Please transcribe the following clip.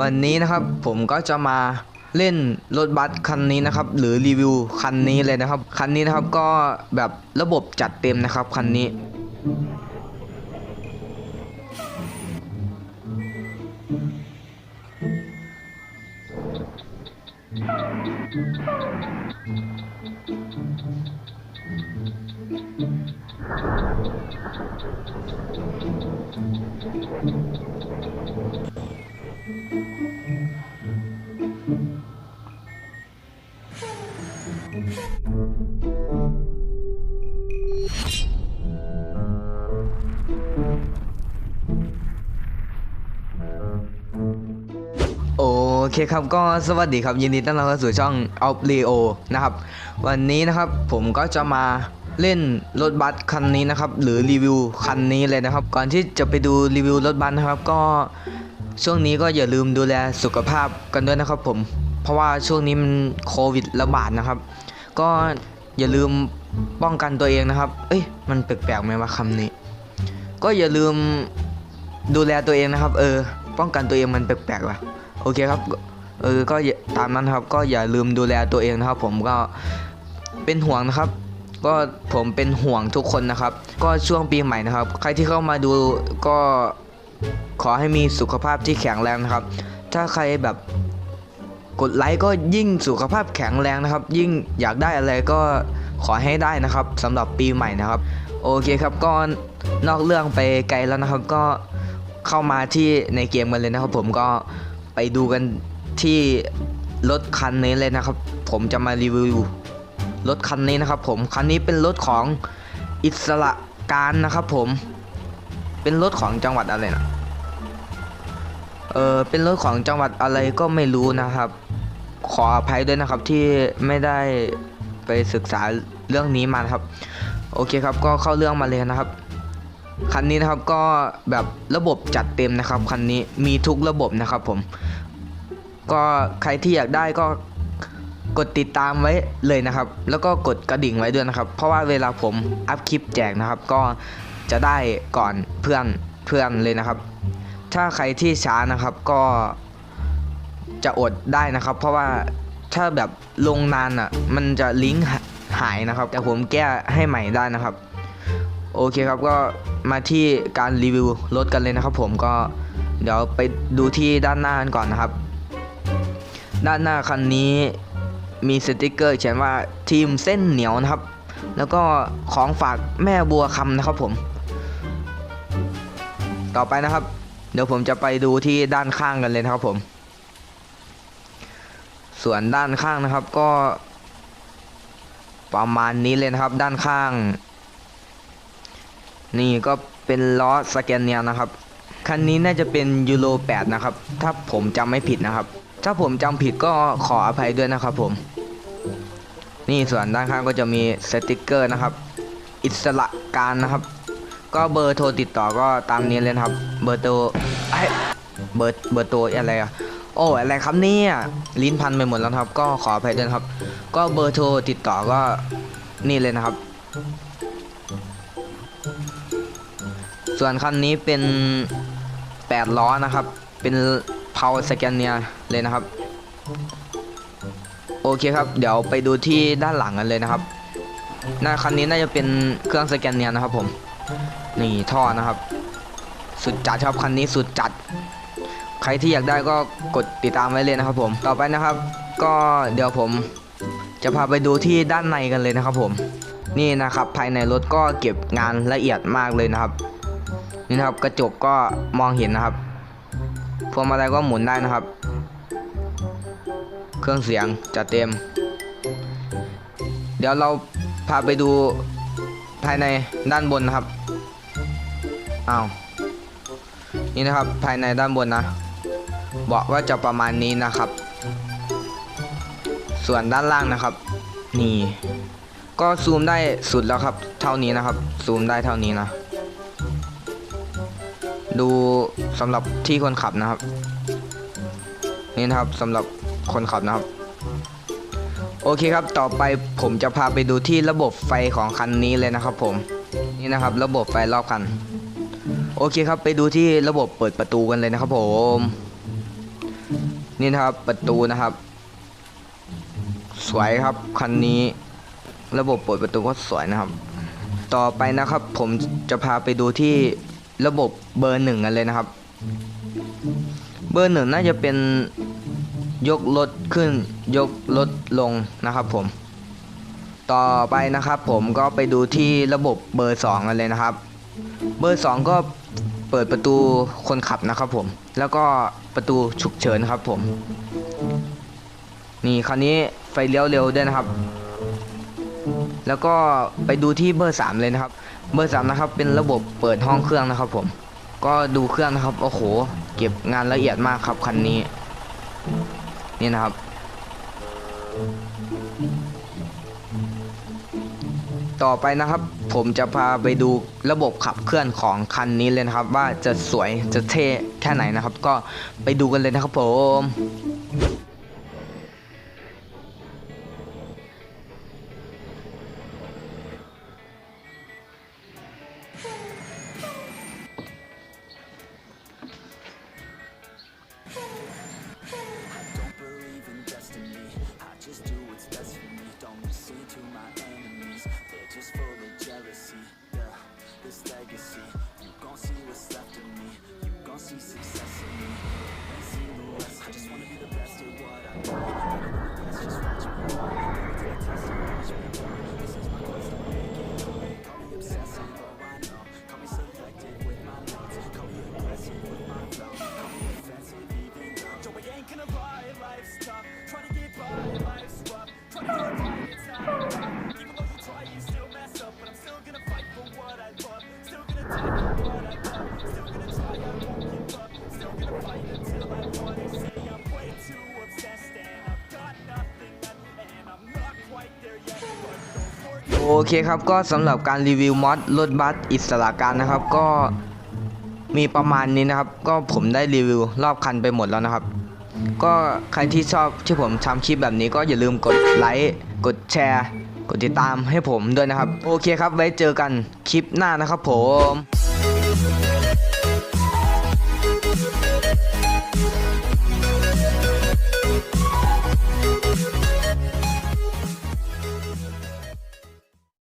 วันนี้นะครับผมก็จะมาเล่นรถบัสคันนี้นะครับ หรือรีวิวคันนี้เลยนะครับ คันนี้นะครับก็แบบระบบจัดเต็มนะครับคันนี้ โอเคครับก็สวัสดีครับยินดีต้อนรับเข้าสู่ช่อง o p l e o นะครับวันนี้นะครับผมก็จะมาเล่นรถบัสคันนี้นะครับหรือรีวิวคันนี้เลยนะครับ ก่อนที่จะไปดูรีวิวรถบัสนะครับก็ช่วงนี้ก็อย่าลืมดูแลสุขภาพกันด้วยนะครับผมเพราะว่าช่วงนี้มันโควิดระบาดนะครับ ก็อย่าลืมป้องกันตัวเองนะครับ เอ้ยมันแปลกๆไหมว่าคำนี้ ก็อย่าลืมดูแลตัวเองนะครับ เออ ป้องกันตัวเองมันแปลกๆว่ะ โอเคครับ เออ ก็ตามนั้นครับ ก็อย่าลืมดูแลตัวเองนะครับ ผมก็เป็นห่วงนะครับ ก็ผมเป็นห่วงทุกคนนะครับ ก็ช่วงปีใหม่นะครับ ใครที่เข้ามาดูก็ขอให้มีสุขภาพที่แข็งแรงนะครับ ถ้าใครแบบกดไลค์ก็ยิ่งสุขภาพแข็งแรงนะครับ ยิ่งอยากได้อะไรก็ขอให้ได้นะครับสำหรับปีใหม่นะครับ โอเคครับก็นอกเรื่องไปไกลแล้วนะครับ ก็เข้ามาที่ในเกมกันเลยนะครับ ผมก็ ไปดูกันที่รถคันนี้เลยนะครับ ผมจะมารีวิวรถคันนี้นะครับผมคันนี้เป็นรถของอิสระการนะครับผม เป็นรถของจังหวัดอะไรนะเออเป็นรถของจังหวัดอะไรก็ไม่รู้นะครับ ขออภัยด้วยนะครับที่ไม่ได้ไปศึกษาเรื่องนี้มาครับ โอเคครับก็เข้าเรื่องมาเลยนะครับ คันนี้นะครับก็แบบระบบจัดเต็มนะครับคันนี้มีทุกระบบนะครับผม ก็ใครที่อยากได้ก็กดติดตามไว้เลยนะครับ แล้วก็กดกระดิ่งไว้ด้วยนะครับ เพราะว่าเวลาผมอัพคลิปแจกนะครับ ก็จะได้ก่อนเพื่อนเพื่อนเลยนะครับ ถ้าใครที่ช้านะครับก็จะอดได้นะครับ เพราะว่าถ้าแบบลงนานอะมันจะลิงก์หายนะครับ แต่ผมแก้ให้ใหม่ได้นะครับ โอเคครับก็มาที่การรีวิวรถกันเลยนะครับ ผมก็เดี๋ยวไปดูที่ด้านหน้ากันก่อนนะครับ ด้านหน้าคันนี้มีสติกเกอร์เขียนว่าทีมเส้นเหนียวนะครับ แล้วก็ของฝากแม่บัวคำนะครับผม ต่อไปนะครับ เดี๋ยวผมจะไปดูที่ด้านข้างกันเลยนะครับผม ส่วนด้านข้างนะครับก็ ประมาณนี้เลยนะครับด้านข้าง นี่ก็เป็นล้อสแกนเนียนะครับ คันนี้น่าจะเป็นยูโร8นะครับ ถ้าผมจำไม่ผิดนะครับ ถ้าผมจำผิดก็ขออภัยด้วยนะครับผม นี่ส่วนด้านข้างก็จะมีสติกเกอร์นะครับ อิสระการนะครับ ก็เบอร์โทรติดต่อก็ตามนี้เลยครับ เบอร์โทรเอ้ยเบอร์เบอร์โทรอะไรอะโอ้อะไรครับเนี่ยลิ้นพันไปหมดแล้วครับ ก็ขออภัยด้วยครับ ก็เบอร์โทรติดต่อก็นี่เลยนะครับ ส่วนคันนี้เป็น8ล้อนะครับ เป็นเพาสแกนเนียเลยนะครับ โอเคครับ เดี๋ยวไปดูที่ด้านหลังกันเลยนะครับหน้าคันนี้น่าจะเป็นเครื่องสแกนเนียนะครับผม นี่ท่อนะครับ สุดจัดครับคันนี้สุดจัด ใครที่อยากได้ก็กดติดตามไว้เลยนะครับ ผม ต่อไปนะครับ ก็เดี๋ยวผมจะพาไปดูที่ด้านในกันเลยนะครับผม นี่นะครับภายในรถก็เก็บงานละเอียดมากเลยนะครับ นี่นะครับกระจกก็มองเห็นนะครับพวงมาลัยก็หมุนได้นะครับ เครื่องเสียงจัดเต็ม เดี๋ยวเราพาไปดูภายในด้านบนนะครับอ้าวนี่นะครับภายในด้านบนนะ บอกว่าจะประมาณนี้นะครับ ส่วนด้านล่างนะครับ นี่ ก็ซูมได้สุดแล้วครับ เท่านี้นะครับ ซูมได้เท่านี้นะ ดูสำหรับที่คนขับนะครับ นี่นะครับสำหรับคนขับนะครับ โอเคครับต่อไปผมจะพาไปดูที่ระบบไฟของคันนี้เลยนะครับ ผมนี่นะครับ ระบบไฟรอบคัน โอเคครับไปดูที่ระบบเปิดประตูกันเลยนะครับ ผมนี่นะครับประตูนะครับ สวยครับคันนี้ ระบบเปิดประตูก็สวยนะครับ ต่อไปนะครับ ผมจะพาไปดูที่ ระบบเบอร์หนึ่งกันเลยนะครับ เบอร์หนึ่งน่าจะเป็นยกรถขึ้นยกรถลงนะครับผม ต่อไปนะครับผมก็ไปดูที่ระบบเบอร์สองกันเลยนะครับ เบอร์สองก็เปิดประตูคนขับนะครับผม แล้วก็ประตูฉุกเฉินครับผม นี่คราวนี้ไฟเลี้ยวเร็วด้วยนะครับ แล้วก็ไปดูที่เบอร์สามเลยนะครับ เบอร์สามนะครับเป็นระบบเปิดห้องเครื่องนะครับ ผม ก็ดูเครื่องนะครับโอ้โห เก็บงานละเอียดมากครับคันนี้ นี่นะครับ ต่อไปนะครับ ผมจะพาไปดูระบบขับเคลื่อนของคันนี้เลยนะครับ ว่าจะสวยจะเท่แค่ไหนนะครับ ก็ไปดูกันเลยนะครับผม เคครับก็สำหรับการรีวิวมอดรถบัสอิสระการนะครับก็มีประมาณนี้นะครับ ก็ผมได้รีวิวรอบคันไปหมดแล้วนะครับ ก็ใครที่ชอบที่ผมทำคลิปแบบนี้ก็อย่าลืมกดไลค์กดแชร์ กดติดตามให้ผมด้วยนะครับ โอเคครับไว้เจอกันคลิปหน้านะครับผม